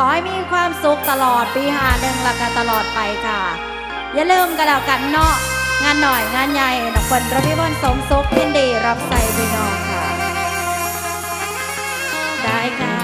ขอให้มีความสุขตลอดปีหาหนึ่งหละกันตลอดไปค่ะ อย่าลืมกันแล้วกันเนาะงานหน่อยงานใหญ่ดอกคนระพิบลสมสุขยินดีรับใส่พี่น้องค่ะ ได้ค่ะ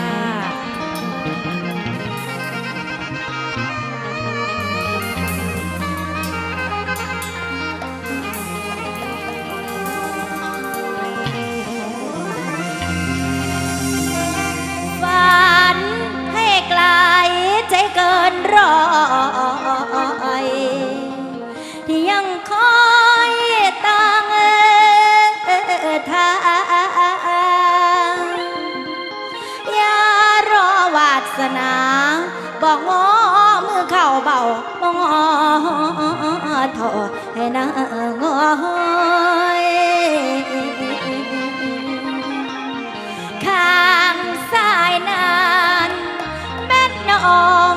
อง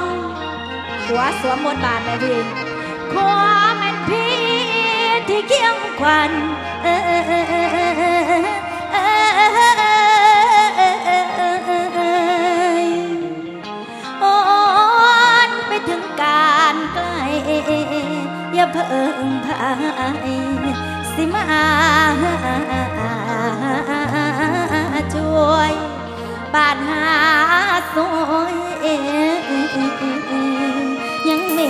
หัวสวมบทบาทแม่พี่ขวาแม่นพี่ที่เคียงควันเออเออเออเออเออเอออ่อนไปถึงการไกลอย่าเพิ่งพายสิมาช่วย บาดหาสวยยังมี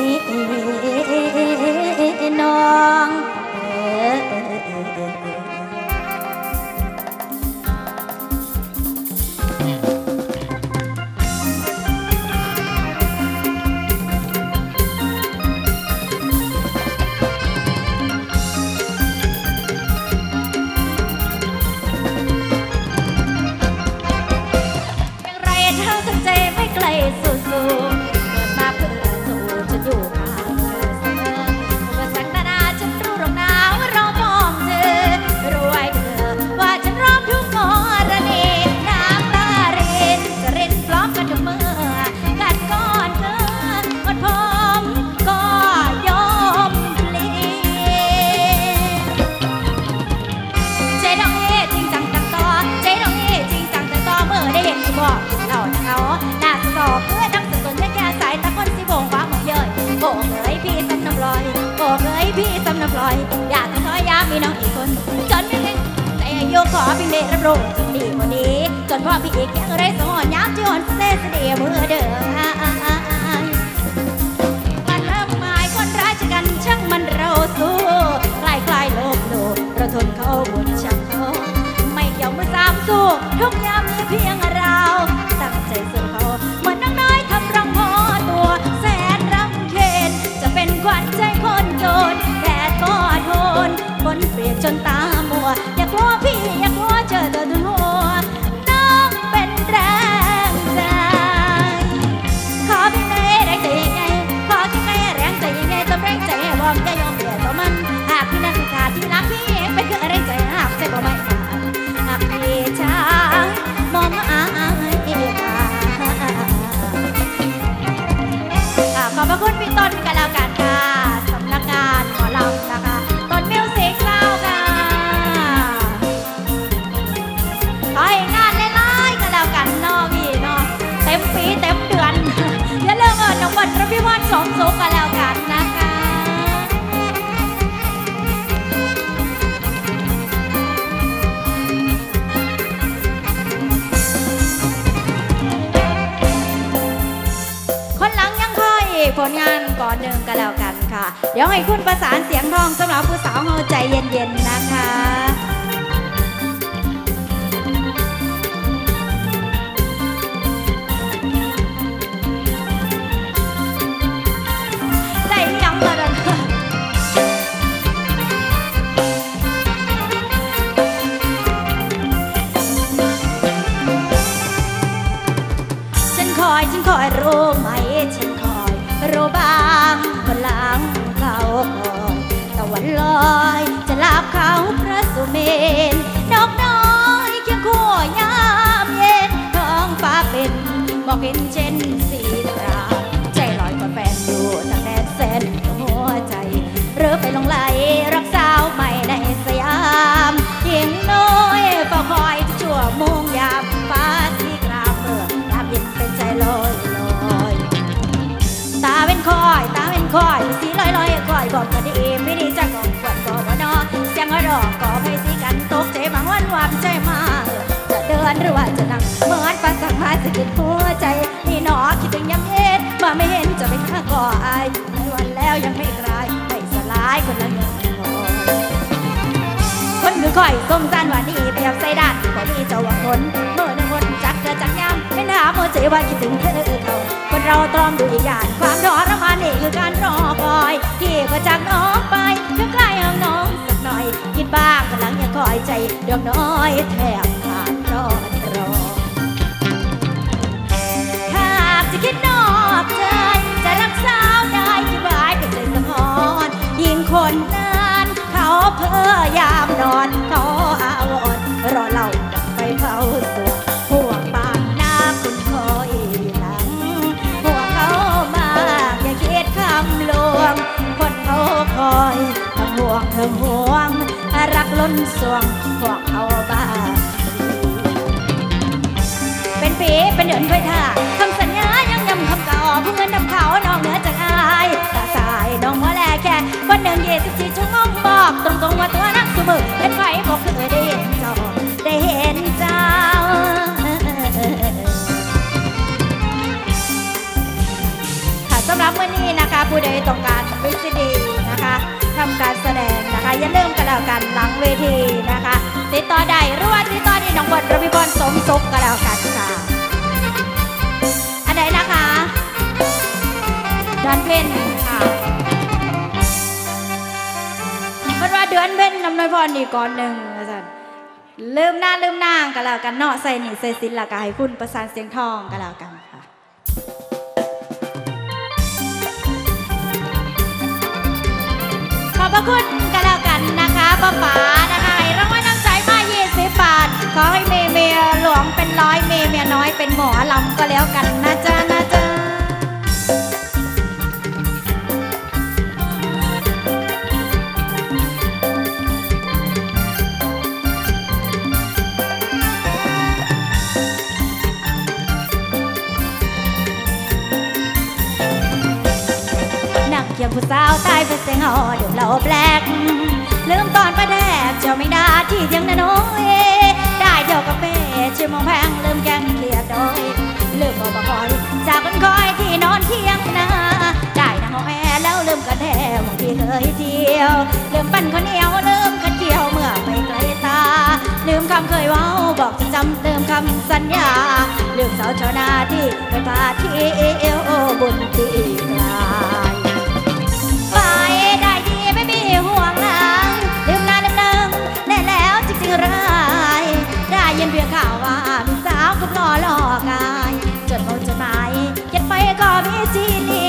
พี่สำนักลอย อยากจะน้อยยามมีน้องอีกคน จนไม่เล่นแต่อายุขอเพียงเดชรับรู้ดีกว่านี้ จนพ่อพี่เอกยังไรสอนย้ำจนเสเสดีมือเด้อมันเริ่มหมายคนร้ายจะกันช่างมันเราสู้ ฒน์สมสุขก็แล้วกันนะคะ คนหลังยังคอยผลงานก่อนหนึ่งก็แล้วกันค่ะ เดี๋ยวให้คุณประสานเสียงทองสำหรับผู้สาวเฮาใจเย็นๆนะคะ บางคนหลังเขาคอยตะวันลอยจะลาบเขาพระสุเมนดอกน้อยเคียงคู่ยามเย็นท้องฟ้าเป็นบอกเห็นเช่นสีตราใจลอยกว่าแฟนอยู่ทางแต่แสนหัวใจเรือไปหลงลา คอมก็ดีไม่ดีจะกองกวดก็บ่นอเสียงรอกก็ไปสิกันตกใจบางวันวามใจมาจะเดินหรือว่าจะนั่งเหมือนประสังมาสะกิดหัวใจนี่หนอคิดถึงยามเย็นมาไม่เห็นจะเป็นข้าก่ออายในวันแล้วยังไม่กลายไม่สลายคนละยังคอยคนคือคอยส้มจันว่านี่เปรียบใส่ด้านบ่มีเจ้าว่าคนเมื่อหนึ่งคนจักเกิด จากยามเป็นหาเมื่อใจว่าคิดถึงเธอเขาคนเราต้องดูอีกอย่างความทรมานนี่คือการรอคอยที่ก็จากน้องไปเพื่อใกล้เอาน้องสักหน่อย คิดบ้างกำลังยังคอยใจดวงน้อยแทบขาดรอดรอหากจะคิดนอกใจจะรักสาวได้ที่บายเป็นใจสะท้อนยิ่งคนนั้นเขาเพ้อยามนอนเขา ทั้งห่วง รักล้นสวงพวกเขาบ้า เป็นปีเป็นเดือนไว้ท่าคำสัญญายังยำคำเก่าผู้เงินนำเขานอกเหนือจากอายตาสายน้องมอแลแค่วันหนึ่งยี่สิบสี่ชั่วโมงบอกตรงๆว่าตัวนักสมือเป็นไฟบอกเคยได้เห็นเจ้าได้เห็นเจ้าค่ะสำหรับวันนี้นะคะ ผู้ใดต้องการวิซีดีนะคะทำการแสดง นะคะอย่าลืมกันแล้วกันหลังเวทีนะคะ ติดต่อได้หรือว่าติดต่อที่น้องบดระบิบลสมสุขกันแล้วกันค่ะอันไหนนะคะดอนเพ็ญค่ะเพราะว่าเดือนเพ็ญนำนวยพรดีก่อนหนึ่งอาจารย์ลืมหน้าลืมนางกันแล้วกันเนาะใส่หนีใส่สินละกให้คุณประสานเสียงทองกันแล้วกันค่ะขอบพระคุณ ป้าป๋านะคะให้รางวัลน้ำใจมา20บาท ขอให้เมเมียหลวงเป็นร้อยเมเมียน้อยเป็นหมอลำก็แล้วกันนะจ๊ะนะจ๊ะ เราแปลก ลืมตอนประแดกเจ้าไม่ได้ที่เทียงนาน้อยได้เดียวกับเป้ชื่อมองแพงลืมแกงเคลียดโดยลืมบอกบคอยจากคนคอยที่นอนเที่ยงนาได้นางห้อแอแล้วลืมกันแท้หมองที่เคยเที่ยว ลืมปั้นข้าวเหนียวลืมกันเกี่ยวเมื่อไปไกลตา ลืมคำเคยเว้าบอกจะจำลืมคำสัญญา ลืมสาวชาวนาที่เคยพาที่เอวบุญที่กลา งร้าย ได้ยินเพียงข่าวว่ามีสาวกับหล่อหลอกกายจดหมายจดหมายเขียนไปก็มีจีนี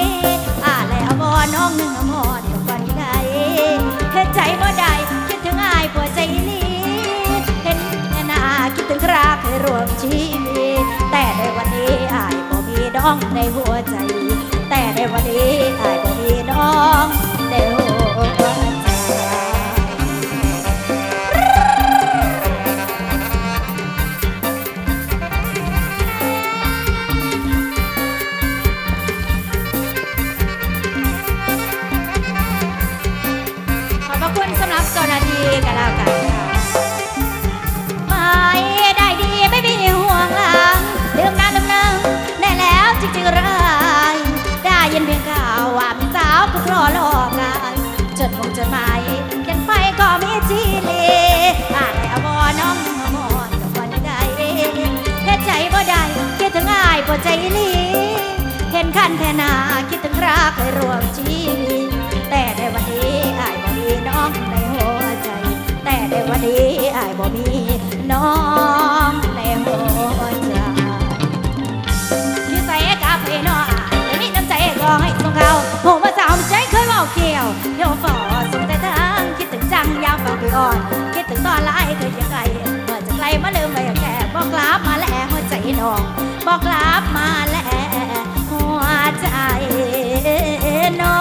อ่านแล้วบอน้องหนึ่งหมอดกับวันใดเห็นใจบ่ได้คิดถึงอายปวดใจลีเห็นหน้าคิดถึงคราเคยรวมชีวิตแต่ในวันนี้อายบ่มีดองในหัวใจ แต่ในวันนี้ อบคุณสำหรับเจ้าหน้าที่กันแล้วกันค่ะไม่ได้ดีไม่มีห่วงหลังลืมนานลืมนึงแน่แล้วจริงๆร้ายได้ยินเพียงข่าวว่ามีสาวผู้รอหลอกกายจดมงจดหมายเขียนไปก็มีจีเลอานแล้วบอน้องมามอนกับวันใดเฮ็ดใจบ่ได้คิดถึงอายบ่ใจลีเห็นขันแทนาคิดถึงรักเคยรวมชีวิต อายบ่มีน้องแต่หัวใจนิดใจกาเพน้อแต่มีน้ำใจกองให้ของเขาผมว่าสาวใจเคยเมาเกี่ยวโยอสุดแต่ทางคิดถึงจังยาวฟังไปอ่อน คิดถึงตอนไล่เคยจะไกลเมื่อจะไกลมาลืมไปแก่บอกกลับมาแล้วหัวใจน้องบอกกลับมาแล้วหัวใจน้อง